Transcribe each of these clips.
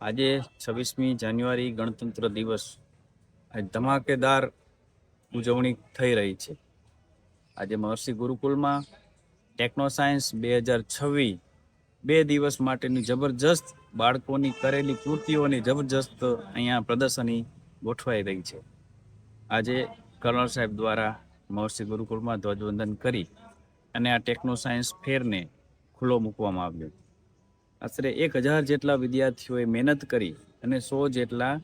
આજે છવ્વીસમી જાન્યુઆરી ગણતંત્ર દિવસ. ધમાકેદાર ઉજવણી થઈ રહી છે. આજે મહર્ષિ ગુરુકુલમાં ટેકનો સાયન્સ બે હજાર છવ્વીસ બે દિવસ માટેની જબરજસ્ત બાળકોની કરેલી કૃતિઓની જબરજસ્ત અહીંયા પ્રદર્શની ગોઠવાઈ રહી છે. આજે કર્નલ સાહેબ દ્વારા મહર્ષિ ગુરુકુળમાં ધ્વજવંદન કરી અને આ ટેકનો સાયન્સ ફેરને ખુલ્લો મૂકવામાં આવ્યો. આશરે એક હજાર જેટલા વિદ્યાર્થીઓએ મહેનત કરી અને સો જેટલા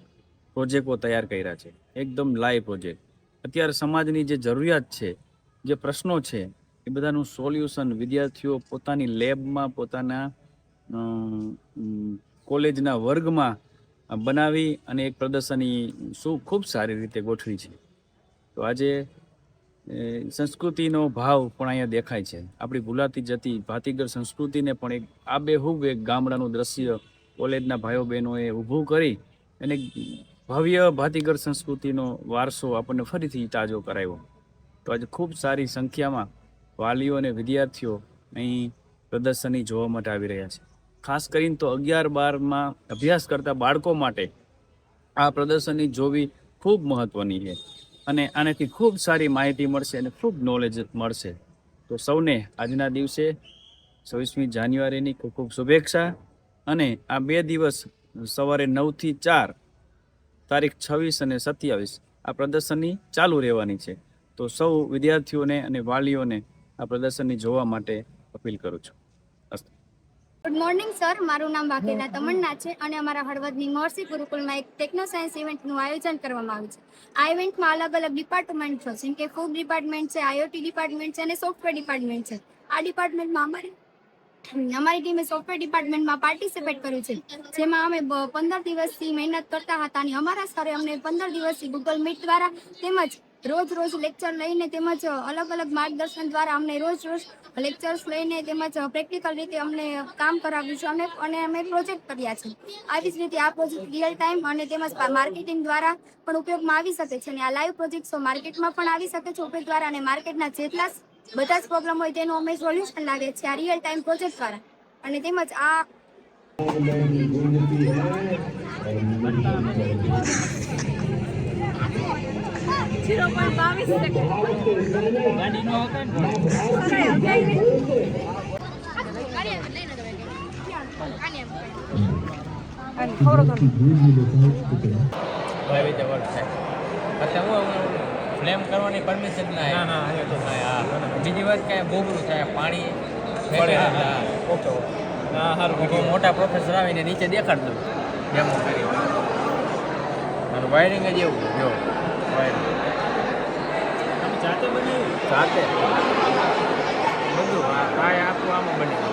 પ્રોજેક્ટો તૈયાર કર્યા છે. એકદમ લાઈવ પ્રોજેક્ટ અત્યારે સમાજની જે જરૂરિયાત છે, જે પ્રશ્નો છે, એ બધાનું સોલ્યુશન વિદ્યાર્થીઓ પોતાની લેબમાં પોતાના કોલેજના વર્ગમાં બનાવી અને એક પ્રદર્શની શું ખૂબ સારી રીતે ગોઠવી છે. તો આજે સંસ્કૃતિનો ભાવ પણ અહીંયા દેખાય છે. આપણી ભૂલાતી જતી ભાતીગર સંસ્કૃતિને પણ એક આબેહૂબ એક ગામડાનું દ્રશ્ય કોલેજના ભાઈઓ બહેનોએ ઊભું કરી અને ભવ્ય ભાતીગર સંસ્કૃતિનો વારસો આપણને ફરીથી તાજો કરાવ્યો. તો આજે ખૂબ સારી સંખ્યામાં વાલીઓ અને વિદ્યાર્થીઓ અહીં પ્રદર્શની જોવા માટે આવી રહ્યા છે. ખાસ કરીને તો અગિયાર બારમાં અભ્યાસ કરતા બાળકો માટે આ પ્રદર્શની જોવી ખૂબ મહત્વની છે. અને આનાથી ખૂબ સારી માહિતી મળશે અને ખૂબ નોલેજ મળશે. તો સૌને આજના દિવસે છવ્વીસમી જાન્યુઆરીની ખૂબ ખૂબ શુભેચ્છા અને આ બે દિવસ સવારે નવથી ચાર તારીખ છવ્વીસ અને સત્યાવીસ આ પ્રદર્શનની ચાલુ રહેવાની છે. તો સૌ વિદ્યાર્થીઓને અને વાલીઓને આ પ્રદર્શનની જોવા માટે અપીલ કરું છું. ગુડ મોર્નિંગ સર મારું નામ વાકેલા તમન્ના છે અને અમારા હળવદની મહર્ષિ ગુરુકુલમાં એક ટેકનો સાયન્સ ઇવેન્ટનું આયોજન કરવામાં આવ્યું છે. આ ઇવેન્ટમાં અલગ અલગ ડિપાર્ટમેન્ટ છે. જેમ કે ફૂડ ડિપાર્ટમેન્ટ છે આઈઓટી ડિપાર્ટમેન્ટ છે અને સોફ્ટવેર ડિપાર્ટમેન્ટ છે. આ ડિપાર્ટમેન્ટમાં અમારી અમારી ટીમે સોફ્ટવેર ડિપાર્ટમેન્ટમાં પાર્ટિસિપેટ કર્યું છે. જેમાં અમે પંદર દિવસથી મહેનત કરતા હતા અને અમારા સરે અમને પંદર દિવસથી ગૂગલ મીટ દ્વારા તેમજ રોજ રોજ લેક્ચર લઈને તેમજ અલગ અલગ માર્ગદર્શન દ્વારા અમને રોજ રોજ લેક્ચર્સ લઈને તેમજ પ્રેક્ટિકલ રીતે અમને કામ કરાવ્યું છે. અમે અને અમે પ્રોજેક્ટ કર્યા છે. આવી જ રીતે આ પ્રોજેક્ટ રિયલ ટાઈમ અને તેમજ માર્કેટિંગ દ્વારા પણ ઉપયોગમાં આવી શકે છે અને આ લાઈવ પ્રોજેક્ટ્સો માર્કેટમાં પણ આવી શકે છે ઉપયોગ દ્વારા અને માર્કેટના જેટલા બધા જ પ્રોબ્લેમ હોય તેનું અમે સોલ્યુશન લાવીએ છીએ આ રિયલ ટાઈમ પ્રોજેક્ટ દ્વારા. અને તેમજ આ ઝીરો પોઈન્ટ બાવીસ ફ્લેમ કરવાની પરમિશન ના બીજી વાત કે બોબરું થાય પાણી કોઈ મોટા પ્રોફેસર આવીને નીચે દેખાડ દઉં ડેમો કરી વાયરિંગ જ એવું જો વાયરિંગ બનાવ્યું બધું આ કાંઈ આખું આમાં બની